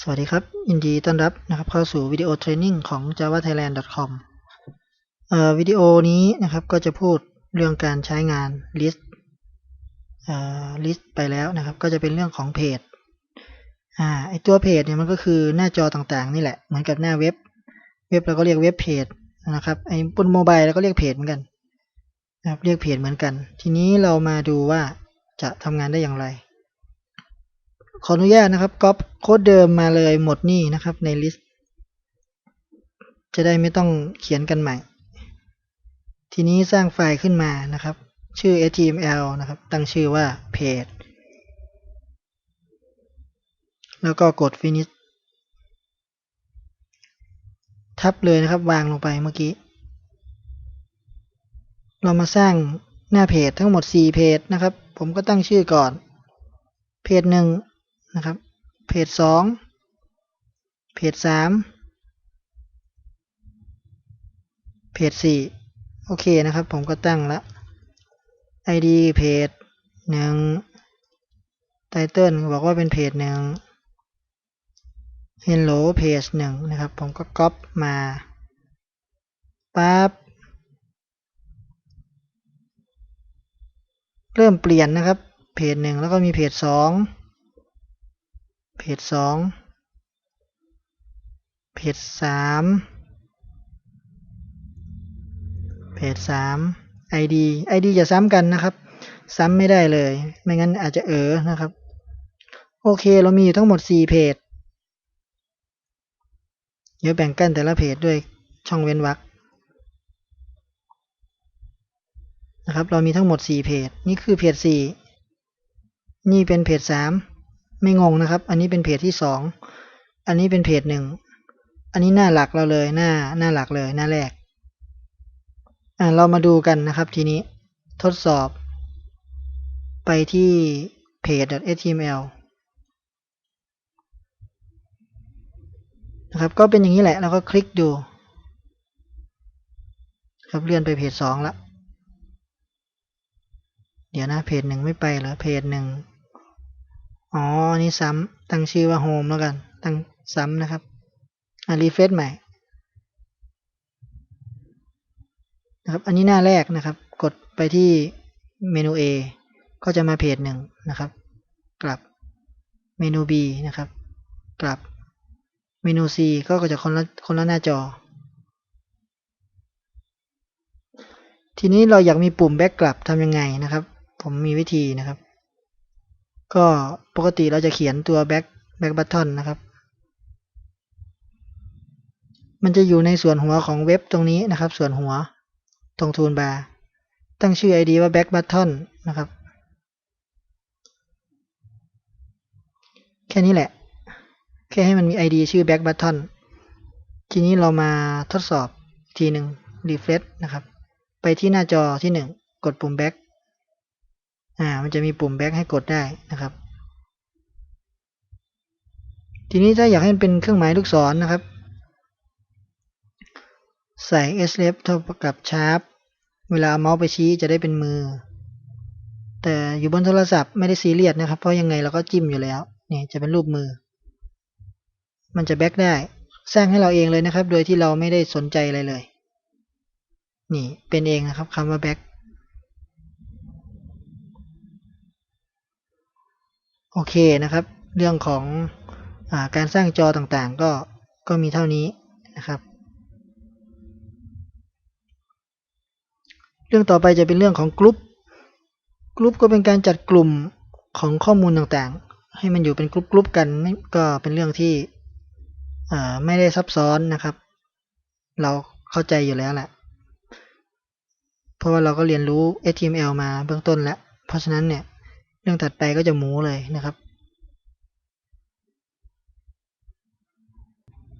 สวัสดีครับ ยินดีต้อนรับนะครับเข้าสู่วิดีโอเทรนนิ่งของ javathailand.com เอ่อวิดีโอนี้นะครับก็จะพูดเรื่องการใช้งาน list เอ่อ list ไปแล้วนะครับ ก็จะเป็นเรื่องของเพจอ่าไอตัวเพจเนี่ยมันก็คือหน้าจอต่างๆ นี่แหละ เหมือนกับหน้าเว็บ เว็บเราก็เรียกเว็บเพจนะครับไอบนโมบายเราก็เรียกเพจเหมือนกันนะครับเรียกเพจเหมือนกัน ทีนี้เรามาดูว่าจะทำงานได้อย่างไร ขออนุญาตนะครับก๊อปโค้ดเดิมมาเลยหมดนี่นะครับในลิสต์ จะได้ไม่ต้องเขียนกันใหม่ ทีนี้สร้างไฟล์ขึ้นมานะครับ ชื่อ html นะครับ ตั้งชื่อว่า page แล้วก็กด finish ทับเลยนะครับ วางลงไปเมื่อกี้ เรามาสร้างหน้าเพจทั้งหมด 4 เพจนะครับ ผมก็ตั้งชื่อก่อน เพจหนึ่ง นะครับ เพจสองเพจสามเพจสี่โอเคนะครับ ผมก็ตั้งละ ID เพจหนึ่ง Title บอกว่าเป็นเพจหนึ่ง Hello เพจหนึ่งนะครับ ผมก็ก๊อปมาปั๊บเริ่มเปลี่ยนนะครับ เพจหนึ่งแล้วก็มีเพจสอง เพจสองเพจสามเพจสาม ID ID จะซ้ำกันนะครับ ซ้ำไม่ได้เลย ไม่งั้นอาจจะเออนะครับ โอเคเรามีอยู่ทั้งหมด 4 เพจ เดี๋ยวแบ่งกันแต่ละเพจด้วยช่องเว้นวรรคนะครับ เรามีทั้งหมด 4 เพจ นี่คือเพจ 4 นี่เป็นเพจ 3 ไม่งงนะครับ อันนี้เป็นเพจที่2อันนี้เป็นเพจ1อันนี้หน้าหลักเราเลย หน้าหน้าหลักเลย หน้าแรก อ่าเรามาดูกันนะครับทีนี้ทดสอบ ไปที่เพจ .html นะครับ ก็เป็นอย่างนี้แหละ แล้วก็คลิกดู ครับเลื่อนไปเพจ2แล้วเดี๋ยวนะเพจหนึ่งไม่ไปเหรอเพจหนึ่ง อ๋ออันนี้ซ้ำตั้งชื่อว่าโฮมแล้วกัน ตั้งซ้ำนะครับอ่ารีเฟรชใหม่นะครับ อันนี้หน้าแรกนะครับ กดไปที่เมนู A ก็จะมาเพจหนึ่งนะครับ กลับเมนู B นะครับ กลับเมนู C ก็จะคนละคนละหน้าจอ ทีนี้เราอยากมีปุ่มแบ็กกลับทำยังไงนะครับ ผมมีวิธีนะครับ ก็ปกติเราจะเขียนตัว back back button นะครับ มันจะอยู่ในส่วนหัวของเว็บตรงนี้นะครับ ส่วนหัวตรงทูลบาร์ตั้งชื่อ ID ว่า back button นะครับ แค่นี้แหละ แค่ให้มันมี ID ชื่อ back button ทีนี้เรามาทดสอบทีหนึ่ง refresh นะครับ ไปที่หน้าจอที่ 1 กดปุ่ม back อ่า มันจะมีปุ่ม back ให้กดได้นะครับ ทีนี้ถ้าอยากให้มันเป็นเครื่องหมายลูกศรนนะครับ ใส่ s l e f เท่ากับ sharp เวลาเอาเมาส์ไปชี้จะได้เป็นมือ แต่อยู่บนโทรศัพท์ไม่ได้ซีเรียสนะครับ เพราะยังไงเราก็จิ้มอยู่แล้วนี่จะเป็นรูปมือ มันจะแบ็กได้ สร้างให้เราเองเลยนะครับ โดยที่เราไม่ได้สนใจอะไรเลย นี่เป็นเองนะครับคำว่าแบ็ก โอเคนะครับ เรื่องของอการสร้างจอต่างๆ ก็ก็มีเท่านี้นะครับ เรื่องต่อไปจะเป็นเรื่องของกลุ่มกลุ่มก็เป็นการจัดกลุ่มของข้อมูลต่างๆ ให้มันอยู่เป็นกลุ่มๆกันก็เป็นเรื่องที่ไม่ได้ซับซ้อนนะครับ เราเข้าใจอยู่แล้วแหละเพราะว่าเราก็เรียนรู้ HTML มาเบื้องต้นแล้ว เพราะฉะนั้นเนี่ย รื่องถัดไปก็จะหมูเลยนะครับ